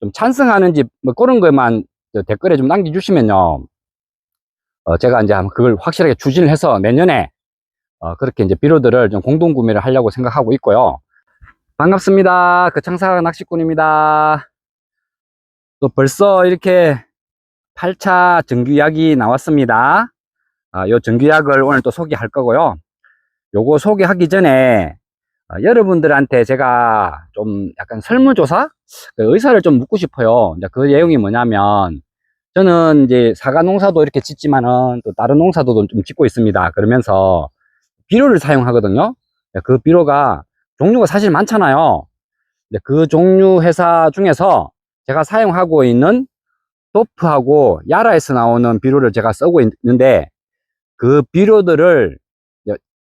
좀 찬성하는지 뭐 그런 것만 저 댓글에 좀 남겨주시면요. 어, 제가 이제 그걸 확실하게 추진을 해서 내년에 어, 그렇게 이제 비료들을 좀 공동 구매를 하려고 생각하고 있고요. 반갑습니다. 그 창사 낚시꾼입니다. 또 벌써 이렇게 8차 정규약이 나왔습니다. 아, 요 정규약을 오늘 또 소개할 거고요. 요거 소개하기 전에 어, 여러분들한테 제가 좀 약간 설문조사? 그 의사를 좀 묻고 싶어요. 이제 그 내용이 뭐냐면, 저는 이제 사과 농사도 이렇게 짓지만은 또 다른 농사도 좀 짓고 있습니다. 그러면서 비료를 사용하거든요. 그 비료가 종류가 사실 많잖아요. 근데 그 종류 회사 중에서 제가 사용하고 있는 도프하고 야라에서 나오는 비료를 제가 쓰고 있는데 그 비료들을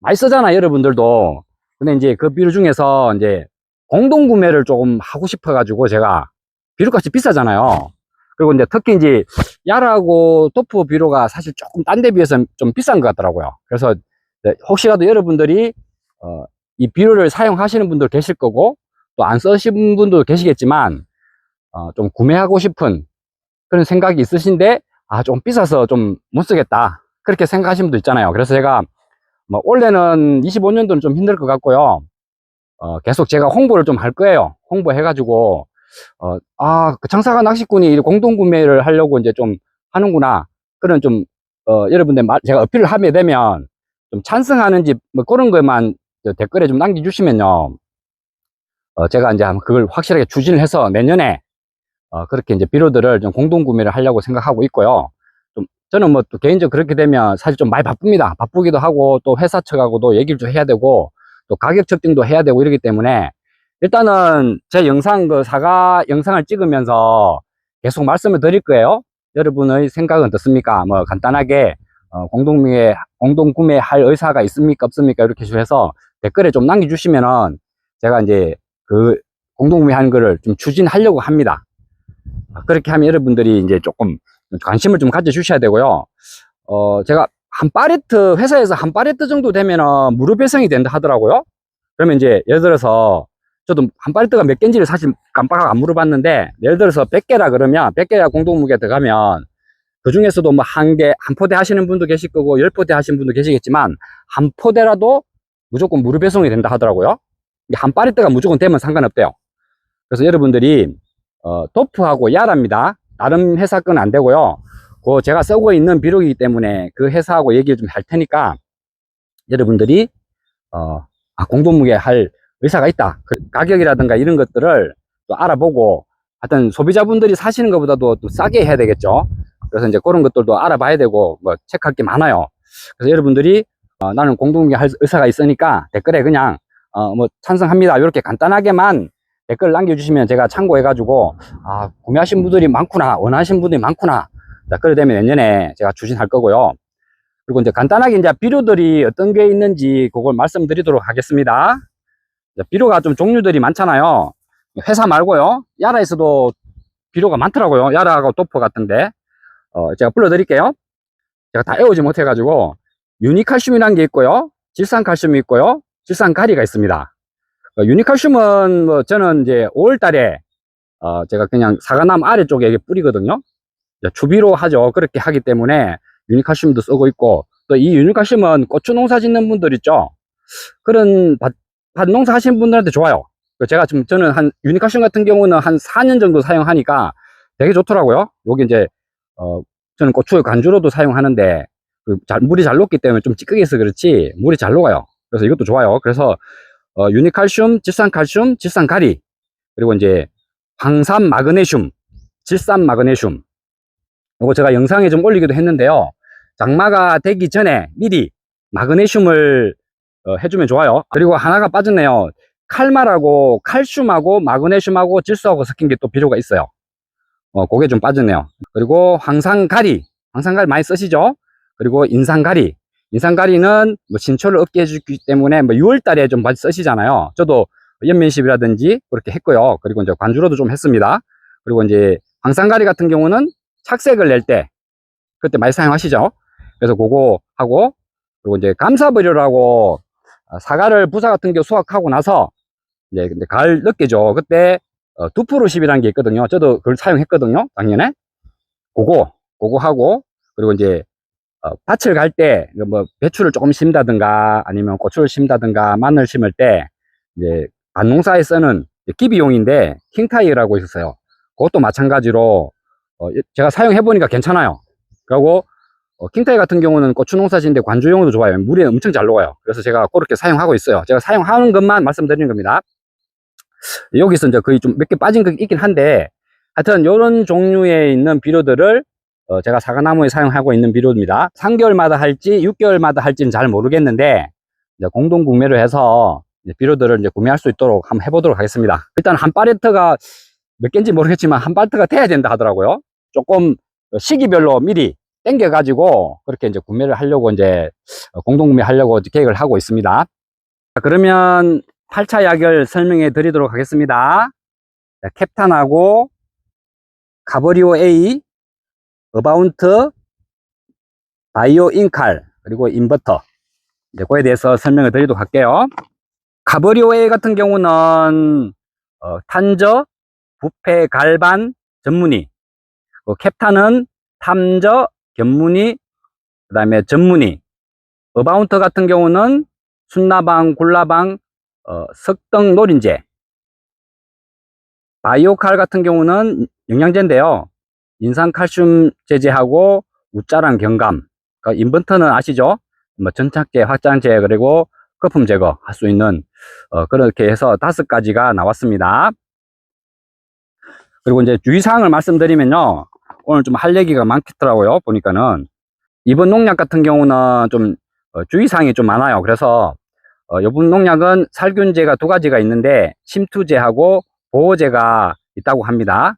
많이 쓰잖아, 여러분들도. 근데 이제 그 비료 중에서 이제 공동 구매를 조금 하고 싶어 가지고 제가 비료값이 비싸잖아요. 그리고 이제 특히 이제 야라고 도프 비료가 사실 조금 딴 데 비해서 좀 비싼 것 같더라고요. 그래서 네, 혹시라도 여러분들이 어, 이 비료를 사용하시는 분들 계실 거고 또 안 쓰신 분도 계시겠지만 어, 좀 구매하고 싶은 그런 생각이 있으신데 아 좀 비싸서 좀 못 쓰겠다 그렇게 생각하시는 분도 있잖아요. 그래서 제가 뭐 올해는 25년도는 좀 힘들 것 같고요. 어, 계속 제가 홍보를 좀 할 거예요. 홍보해가지고, 어, 아, 그 장사가 낚시꾼이 공동 구매를 하려고 이제 좀 하는구나. 그런 좀, 어, 여러분들 말, 제가 어필을 하게 되면 좀 찬성하는지 뭐 그런 것만 저 댓글에 좀 남겨주시면요. 어, 제가 이제 그걸 확실하게 추진을 해서 내년에 어, 그렇게 이제 비료들을 좀 공동 구매를 하려고 생각하고 있고요. 좀, 저는 뭐 또 개인적으로 그렇게 되면 사실 좀 많이 바쁩니다. 바쁘기도 하고 또 회사 측하고도 얘기를 좀 해야 되고 또 가격 측정도 해야 되고 이러기 때문에 일단은 제 영상 그 사과 영상을 찍으면서 계속 말씀을 드릴 거예요. 여러분의 생각은 어떻습니까? 뭐 간단하게 어, 공동구매 공동 구매 할 의사가 있습니까 없습니까 이렇게 해서 댓글에 좀 남겨주시면은 제가 이제 그 공동구매하는 거를 좀 추진하려고 합니다. 그렇게 하면 여러분들이 이제 조금 관심을 좀 가져주셔야 되고요. 어, 제가 한 파레트, 회사에서 한 파레트 정도 되면은 무료 배송이 된다 하더라고요. 그러면 이제 예를 들어서 저도 한 파레트가 몇 개인지를 사실 깜빡 안 물어봤는데 예를 들어서 100개라 그러면 100개가 공동무게 들어가면 그 중에서도 뭐 한 개, 한 포대 하시는 분도 계실 거고 열 포대 하시는 분도 계시겠지만 한 포대라도 무조건 무료 배송이 된다 하더라고요. 한 파레트가 무조건 되면 상관없대요. 그래서 여러분들이 어, 도프하고 야랍니다. 다른 회사 건 안 되고요. 그 제가 쓰고 있는 비료이기 때문에 그 회사하고 얘기를 좀할 테니까 여러분들이 어, 아, 공동무게 할 의사가 있다. 그 가격이라든가 이런 것들을 또 알아보고 하여튼 소비자분들이 사시는 것보다도 또 싸게 해야 되겠죠. 그래서 이제 그런 것들도 알아봐야 되고 뭐 체크할 게 많아요. 그래서 여러분들이 어, 나는 공동무게 할 의사가 있으니까 댓글에 그냥 어, 뭐 찬성합니다. 이렇게 간단하게만 댓글 남겨주시면 제가 참고해가지고 아 구매하신 분들이 많구나 원하시는 분들이 많구나 자 그래 되면 내년에 제가 추진할 거고요. 그리고 이제 간단하게 이제 비료들이 어떤 게 있는지 그걸 말씀드리도록 하겠습니다. 자, 비료가 좀 종류들이 많잖아요. 회사 말고요. 야라에서도 비료가 많더라고요. 야라하고 도프 같은데. 어, 제가 불러드릴게요. 제가 다 외우지 못해가지고 유니칼슘이라는 게 있고요. 질산칼슘이 있고요. 질산가리가 있습니다. 어, 유니칼슘은 뭐 저는 이제 5월 달에 어 제가 그냥 사과나무 아래쪽에 이게 뿌리거든요. 추비로 하죠. 그렇게 하기 때문에 유니칼슘도 쓰고 있고 또 이 유니칼슘은 고추 농사 짓는 분들 있죠. 그런 밭, 밭 농사 하시는 분들한테 좋아요. 그 제가 지금 저는 한 유니칼슘 같은 경우는 한 4년 정도 사용하니까 되게 좋더라고요. 여기 이제 어 저는 고추 간주로도 사용하는데 그 잘, 물이 잘 녹기 때문에 좀 찌끄게 해서 그렇지 물이 잘 녹아요. 그래서 이것도 좋아요. 그래서 어, 유니칼슘, 질산칼슘, 질산가리, 그리고 이제 황산 마그네슘, 질산 마그네슘. 이거 제가 영상에 좀 올리기도 했는데요. 장마가 되기 전에 미리 마그네슘을 어, 해주면 좋아요. 그리고 하나가 빠졌네요. 칼말하고 칼슘하고 마그네슘하고 질소하고 섞인 게또 필요가 있어요. 어, 그게 좀 빠졌네요. 그리고 황산가리, 황산가리 많이 쓰시죠? 그리고 인산가리, 인산가리는 뭐 신초를 얻게 해주기 때문에 뭐 6월 달에 좀 많이 쓰시잖아요. 저도 연면십이라든지 그렇게 했고요. 그리고 이제 관주로도 좀 했습니다. 그리고 이제 황산가리 같은 경우는 착색을 낼 때 그때 많이 사용하시죠. 그래서 그거 하고 그리고 이제 감사버리라고 사과를 부사 같은 게 수확하고 나서 이제 근데 가을 늦게죠. 그때 어, 2%10이라는 게 있거든요. 저도 그걸 사용했거든요. 작년에. 그거, 그거 하고, 그리고 이제, 어, 밭을 갈 때, 뭐, 배추를 조금 심다든가, 아니면 고추를 심다든가, 마늘 심을 때, 이제, 밭농사에 쓰는 이제 기비용인데, 킹타이라고 있었어요. 그것도 마찬가지로, 어, 제가 사용해 보니까 괜찮아요. 그리고, 어, 킹타이 같은 경우는 고추 농사 짓는데 관주용으로 좋아요. 물에 엄청 잘 녹아요. 그래서 제가 그렇게 사용하고 있어요. 제가 사용하는 것만 말씀드리는 겁니다. 여기서 이제 거의 좀 몇 개 빠진 거 있긴 한데, 하여튼 이런 종류에 있는 비료들을 어, 제가 사과나무에 사용하고 있는 비료입니다. 3개월마다 할지 6개월마다 할지는 잘 모르겠는데 공동 구매를 해서 비료들을 이제 구매할 수 있도록 한번 해보도록 하겠습니다. 일단 한 팔레트가 몇 개인지 모르겠지만 한 팔레트가 돼야 된다 하더라고요. 조금 시기별로 미리 땡겨 가지고 그렇게 이제 구매를 하려고 이제 어, 공동 구매하려고 계획을 하고 있습니다. 자, 그러면 8차 약을 설명해 드리도록 하겠습니다. 자, 캡탄하고 가버리오 A, 어바운트, 바이오 인칼, 그리고 인버터. 이제 그에 대해서 설명을 드리도록 할게요. 가버리오 A 같은 경우는 어, 탄저, 부패, 갈반, 전문의. 그 캡탄은 탐저, 견문의, 그 다음에 전문의. 어바운트 같은 경우는 순나방, 굴라방, 어, 석등 노린재. 바이오칼 같은 경우는 영양제인데요. 인산칼슘 제제하고 우짜랑 경감. 그 인버터는 아시죠? 뭐 전착제, 확장제 그리고 거품 제거 할 수 있는 어, 그렇게 해서 다섯 가지가 나왔습니다. 그리고 이제 주의사항을 말씀드리면요. 오늘 좀 할 얘기가 많겠더라고요. 보니까는 이번 농약 같은 경우는 좀 어, 주의사항이 좀 많아요. 그래서 어, 이번 농약은 살균제가 두 가지가 있는데 침투제하고 보호제가 있다고 합니다.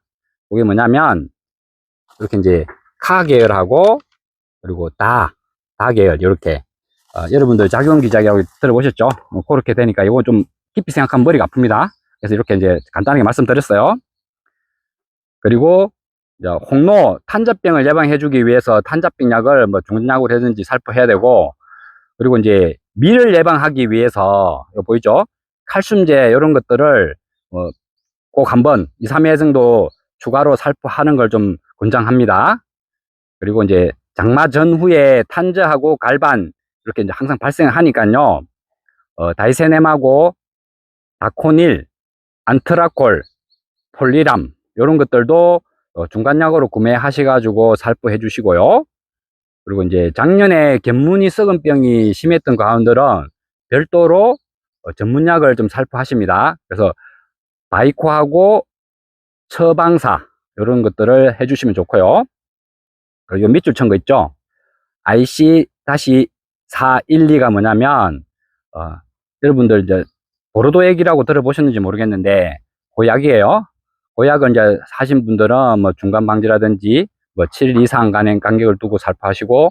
그게 뭐냐면 이렇게 이제 카 계열하고 그리고 다, 다 계열 이렇게 어, 여러분들 작용 기자기하고 들어보셨죠? 뭐 그렇게 되니까 이거 좀 깊이 생각하면 머리가 아픕니다. 그래서 이렇게 이제 간단하게 말씀드렸어요. 그리고 홍로 탄저병을 예방해주기 위해서 탄저병 약을 뭐 중약으로 해든지 살포해야 되고 그리고 이제 밀을 예방하기 위해서 이거 보이죠? 칼슘제 이런 것들을 어, 꼭 한번 2, 3회 정도 추가로 살포하는 걸 좀 권장합니다. 그리고 이제 장마 전후에 탄저하고 갈반 이렇게 이제 항상 발생하니까요. 어, 다이세넴하고 다코닐, 안트라콜, 폴리람 이런 것들도 어, 중간약으로 구매하셔가지고 살포해 주시고요. 그리고 이제 작년에 견문이 썩은 병이 심했던 가운들은 별도로 어, 전문약을 좀 살포하십니다. 그래서 바이코하고 처방사 이런 것들을 해주시면 좋고요. 그리고 밑줄 친 거 있죠? IC-412가 뭐냐면 어, 여러분들 이제 보로도 액이라고 들어보셨는지 모르겠는데 그 약이에요. 그 약은 이제 하신 분들은 뭐 중간 방지라든지 뭐 7일 이상 간의 간격을 두고 살포하시고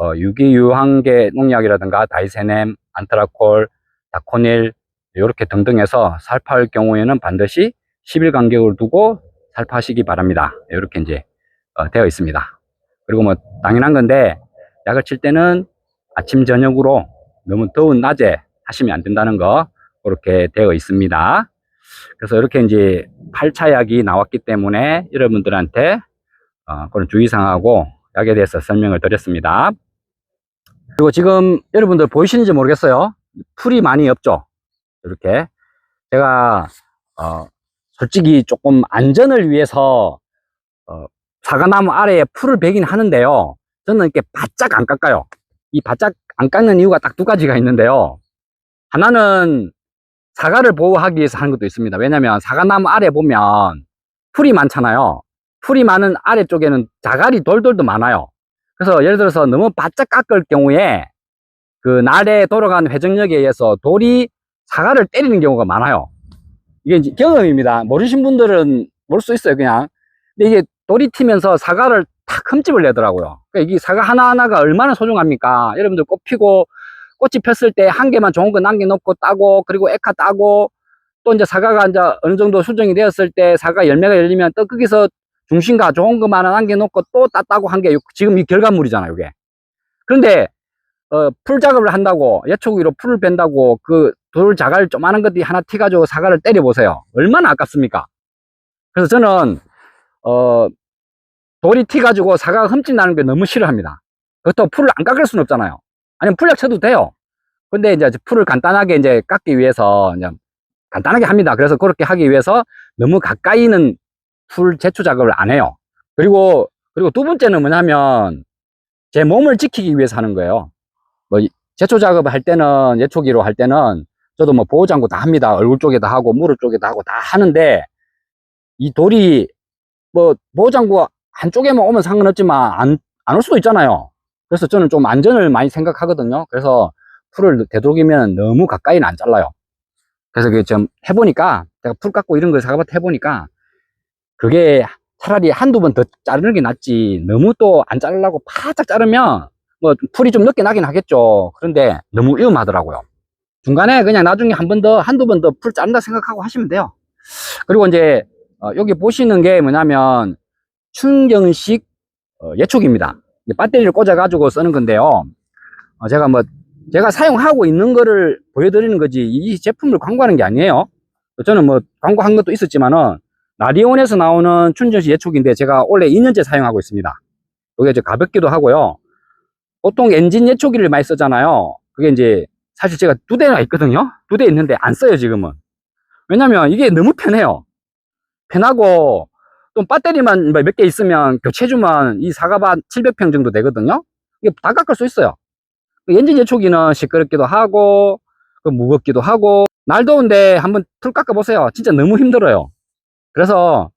어, 유기유황계 농약이라든가 다이세넴, 안트라콜, 다코닐 이렇게 등등 해서 살포할 경우에는 반드시 10일 간격을 두고 살포하시기 바랍니다. 이렇게 이제 어, 되어 있습니다. 그리고 뭐 당연한 건데 약을 칠 때는 아침 저녁으로 너무 더운 낮에 하시면 안 된다는 거 그렇게 되어 있습니다. 그래서 이렇게 이제 8차 약이 나왔기 때문에 여러분들한테 어, 그런 주의사항하고 약에 대해서 설명을 드렸습니다. 그리고 지금 여러분들 보이시는지 모르겠어요. 풀이 많이 없죠. 이렇게 제가 어, 솔직히 조금 안전을 위해서 어, 사과나무 아래에 풀을 베긴 하는데요. 저는 이렇게 바짝 안 깎아요. 이 바짝 안 깎는 이유가 딱 두 가지가 있는데요. 하나는 사과를 보호하기 위해서 하는 것도 있습니다. 왜냐면 사과나무 아래 보면 풀이 많잖아요. 풀이 많은 아래쪽에는 자갈이 돌돌도 많아요. 그래서 예를 들어서 너무 바짝 깎을 경우에 그 날에 돌아가는 회전력에 의해서 돌이 사과를 때리는 경우가 많아요. 이게 경험입니다. 모르신 분들은 모를 수 있어요, 그냥. 근데 이게 돌이 튀면서 사과를 탁 흠집을 내더라고요. 그러니까 이게 사과 하나하나가 얼마나 소중합니까? 여러분들 꽃 피고, 꽃이 폈을 때 한 개만 좋은 거 남겨놓고 따고, 그리고 에카 따고, 또 이제 사과가 이제 어느 정도 수정이 되었을 때 사과 열매가 열리면 또 거기서 중심과 좋은 것만 남겨놓고 또 따따고 한 게 지금 이 결과물이잖아요, 이게. 그런데, 어, 풀 작업을 한다고, 예초기로 풀을 뺀다고, 그 돌 자갈 조그마한 것들이 하나 튀가지고 사과를 때려보세요. 얼마나 아깝습니까? 그래서 저는 어 돌이 티 가지고 사과가 흠집 나는 게 너무 싫어합니다. 그렇다고 풀을 안 깎을 수는 없잖아요. 아니면 풀약 쳐도 돼요. 근데 이제 풀을 간단하게 이제 깎기 위해서 이제 간단하게 합니다. 그래서 그렇게 하기 위해서 너무 가까이는 풀 제초 작업을 안 해요. 그리고 그리고 두 번째는 뭐냐면 제 몸을 지키기 위해서 하는 거예요. 뭐 이- 제초 작업을 할 때는 예초기로 할 때는 저도 뭐 보호장구 다 합니다. 얼굴 쪽에다 하고 무릎 쪽에다 하고 다 하는데 이 돌이 뭐 보호장구 한쪽에만 오면 상관없지만 안 안 올 수도 있잖아요. 그래서 저는 좀 안전을 많이 생각하거든요. 그래서 풀을 되도록이면 너무 가까이는 안 잘라요. 그래서 그좀 해보니까 제가 풀 깎고 이런 걸 사과밭 해보니까 그게 차라리 한두 번 더 자르는 게 낫지 너무 또 안 자르려고 바짝 자르면 뭐 풀이 좀 늦게 나긴 하겠죠. 그런데 너무 위험하더라고요. 중간에 그냥 나중에 한 번 더, 한두 번 더 풀 자른다 생각하고 하시면 돼요. 그리고 이제 어, 여기 보시는 게 뭐냐면 충전식 어, 예촉입니다. 배터리를 꽂아가지고 쓰는 건데요. 어, 제가 뭐 제가 사용하고 있는 거를 보여드리는 거지 이 제품을 광고하는 게 아니에요. 저는 뭐 광고한 것도 있었지만은 라디온에서 나오는 충전식 예촉인데 제가 원래 2년째 사용하고 있습니다. 이게 가볍기도 하고요. 보통 엔진 예초기를 많이 쓰잖아요. 그게 이제 사실 제가 두 대나 있거든요. 두 대 있는데 안 써요, 지금은. 왜냐면 이게 너무 편해요. 편하고 또 배터리만 뭐몇개 있으면 교체주만 이 사과밭 700평 정도 되거든요. 이게 다 깎을 수 있어요. 그 엔진 예초기는 시끄럽기도 하고 그 무겁기도 하고 날 더운데 한번 풀 깎아 보세요. 진짜 너무 힘들어요. 그래서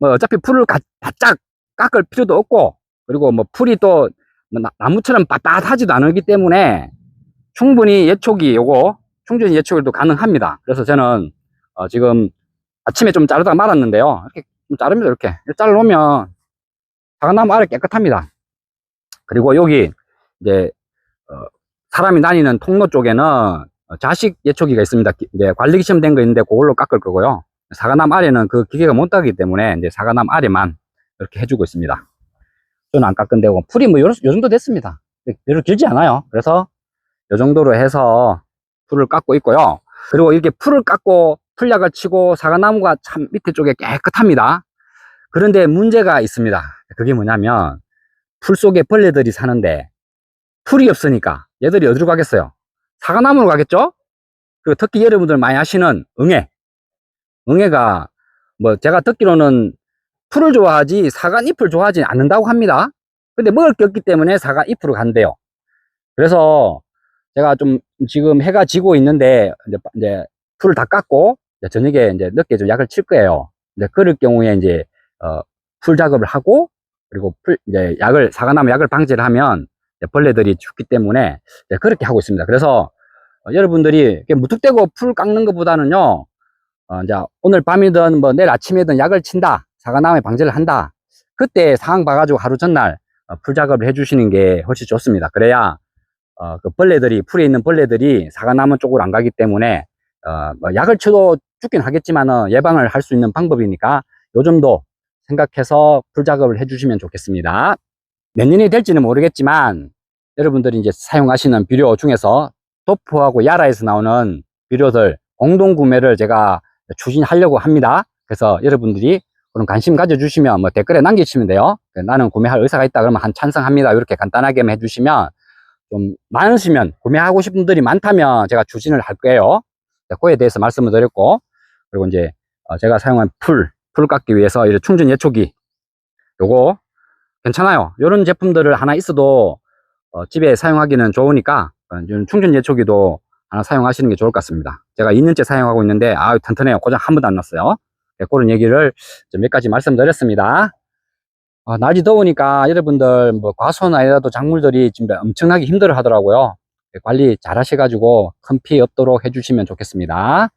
뭐 어차피 풀을 가- 바짝 깎을 필요도 없고 그리고 뭐 풀이 또 나- 나무처럼 빳빳하지도 않기 때문에 충분히 예초기 요거 충전 예초기도 가능합니다. 그래서 저는 어, 지금 아침에 좀 자르다가 말았는데요. 이렇게 좀 자릅니다. 이렇게 자르면 사과나무 알이 깨끗합니다. 그리고 여기 이제 어, 사람이 다니는 통로 쪽에는 어, 자식 예초기가 있습니다. 기- 이제 관리기 시험 된 거 있는데 그걸로 깎을 거고요. 사과나무 아래는 그 기계가 못 닿기 때문에 이제 사과나무 아래만 이렇게 해주고 있습니다. 저는 안 깎은 데고 풀이 뭐 요, 요 정도 됐습니다. 별로 길지 않아요. 그래서 요 정도로 해서 풀을 깎고 있고요. 그리고 이렇게 풀을 깎고 풀약을 치고 사과나무가 참 밑에 쪽에 깨끗합니다. 그런데 문제가 있습니다. 그게 뭐냐면 풀 속에 벌레들이 사는데 풀이 없으니까 얘들이 어디로 가겠어요? 사과나무로 가겠죠? 그리고 특히 여러분들 많이 아시는 응애. 응애가 뭐 제가 듣기로는 풀을 좋아하지 사과 잎을 좋아하지 않는다고 합니다. 근데 먹을 게 없기 때문에 사과 잎으로 간대요. 그래서 제가 좀 지금 해가 지고 있는데 이제, 이제 풀을 다 깎고 이제 저녁에 이제 늦게 좀 약을 칠 거예요. 이제 그럴 경우에 이제 어, 풀 작업을 하고 그리고 풀 이제 약을 사과나무 약을 방지를 하면 벌레들이 죽기 때문에 그렇게 하고 있습니다. 그래서 어, 여러분들이 무턱대고 풀 깎는 것보다는요, 어, 이제 오늘 밤이든 뭐 내일 아침이든 약을 친다, 사과나무에 방제를 한다. 그때 상황 봐가지고 하루 전날 어, 풀 작업을 해주시는 게 훨씬 좋습니다. 그래야 어, 그 벌레들이 풀에 있는 벌레들이 사과나무 쪽으로 안 가기 때문에 어, 뭐 약을 쳐도 죽긴 하겠지만은 예방을 할 수 있는 방법이니까 요 점도 생각해서 풀 작업을 해주시면 좋겠습니다. 몇 년이 될지는 모르겠지만 여러분들이 이제 사용하시는 비료 중에서 도프하고 야라에서 나오는 비료들 공동 구매를 제가 추진하려고 합니다. 그래서 여러분들이 그런 관심 가져주시면 뭐 댓글에 남겨주시면 돼요. 나는 구매할 의사가 있다 그러면 한 찬성합니다. 이렇게 간단하게만 해주시면 좀 많으시면 구매하고 싶은 분들이 많다면 제가 추진을 할 거예요. 네, 그에 대해서 말씀을 드렸고 그리고 이제 어, 제가 사용한 풀, 풀 깎기 위해서 이런 충전 예초기 요거 괜찮아요. 이런 제품들을 하나 있어도 어, 집에 사용하기는 좋으니까 어, 충전 예초기도 하나 사용하시는 게 좋을 것 같습니다. 제가 2년째 사용하고 있는데 아 튼튼해요. 고장 한 번도 안 났어요. 네, 그런 얘기를 좀몇 가지 말씀드렸습니다. 어, 날이 더우니까 여러분들 뭐 과수원이라도 작물들이 지금 엄청나게 힘들어 하더라고요. 네, 관리 잘 하셔가지고 큰 피해 없도록 해주시면 좋겠습니다.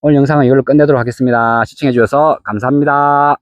오늘 영상은 이걸로 끝내도록 하겠습니다. 시청해 주셔서 감사합니다.